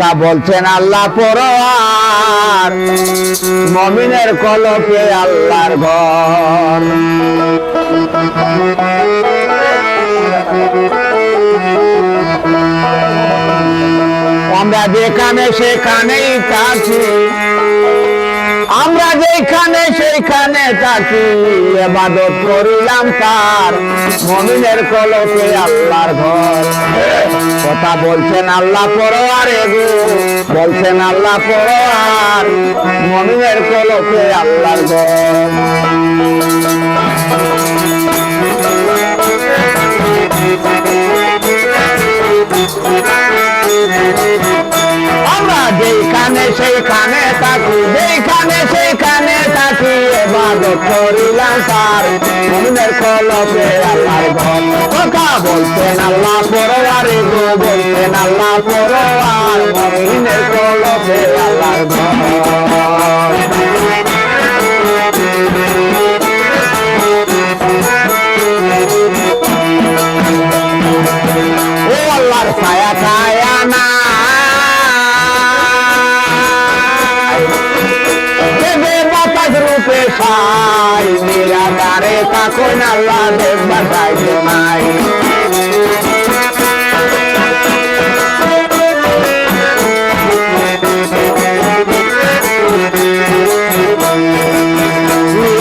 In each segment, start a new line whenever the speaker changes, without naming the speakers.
কথা বলছেন আল্লাহ পরোয়ার। মমিনের কলকে আল্লাহর ঘর। আমরা যেখানে সেখানেই থাকি আমরা যেখানে থাকি এবাদত করিলাম তার। মমিনের কলকে আল্লাহর ঘর। কথা বলছেন আল্লাহ এগো বলছেন আল্লাহ পরোয়ার। মমিনের কলকে আল্লাহর ঘর। আমরা যেখানে সেইখানে থাকি করিলাম তার মমিনের কলকে আল্লাহর ঘর কথা বলছেন আল্লাহ পরোয়ারে গো বলছেন আল্লাহ পরোয়ার মমিনের কলকে আল্লাহর ঘর ও আল্লাহর ছায়া নিরাকারে তখন আল্লাহ দেব বাতাই নাই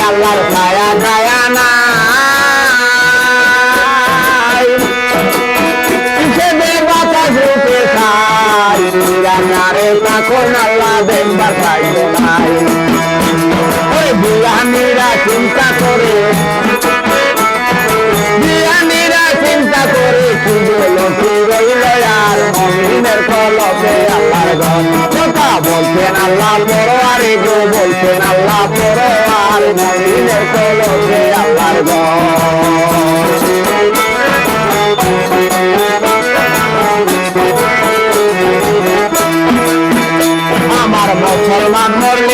আল্লাহর ছায়া ছায়া নাই হিসেবে বাতাস রূপে খাই নিরাকারে তখন আল্লাহ দেব বাতাই নাই ওই বিরানিরা পরোয়ারে গো বলছেন আল্লাহ পরোয়ার মদিনের কলসে ঘর আমার মুসলমান মরলে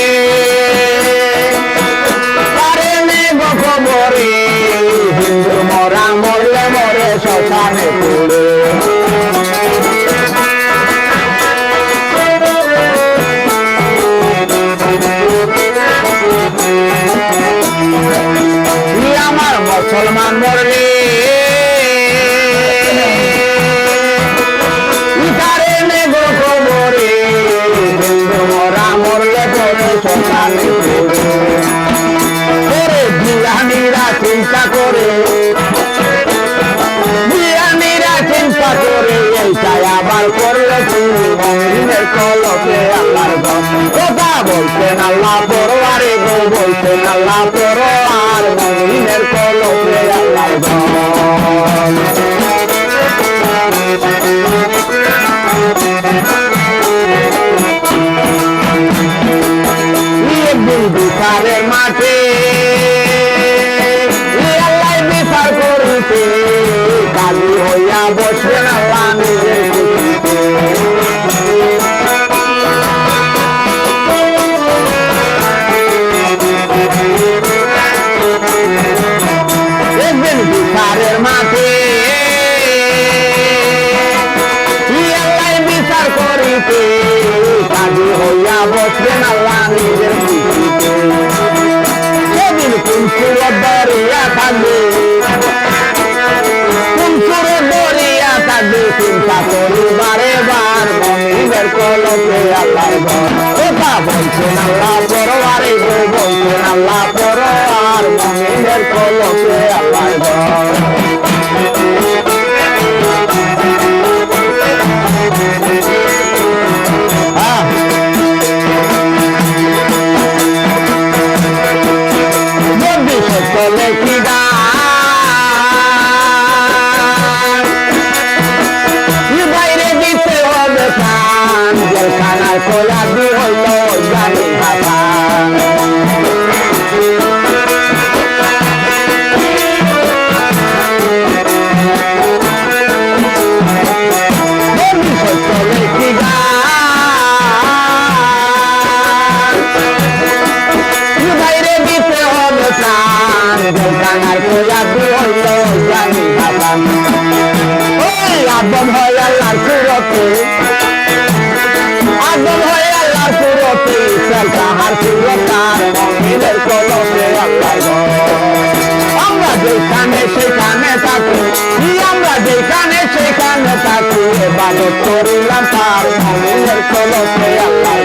কলকে আল্লাহর ঘর কথা বলছেন আল্লাহ পরোয়ারে গো বলছেন আল্লাহ পরোয়ার মহিনের কলকে আল্লাহর ঘর একদিন মাঠে আল্লাহ বিচার করিতে কালী হইয়া বসবেন আল্লাহ চিন্তা করি বারে মমিনের কলমে আল্লাহ ঘর। কথা বলছেন আল্লাহ পরবারে গো বলছেন আল্লাহ পরবার মমিনের কলকে যেখানে সেখানে থাকি। ই আমরা যেখানে সেখানে থাকি। এবার করিলাম তার মমিনের কলকে আল্লাহ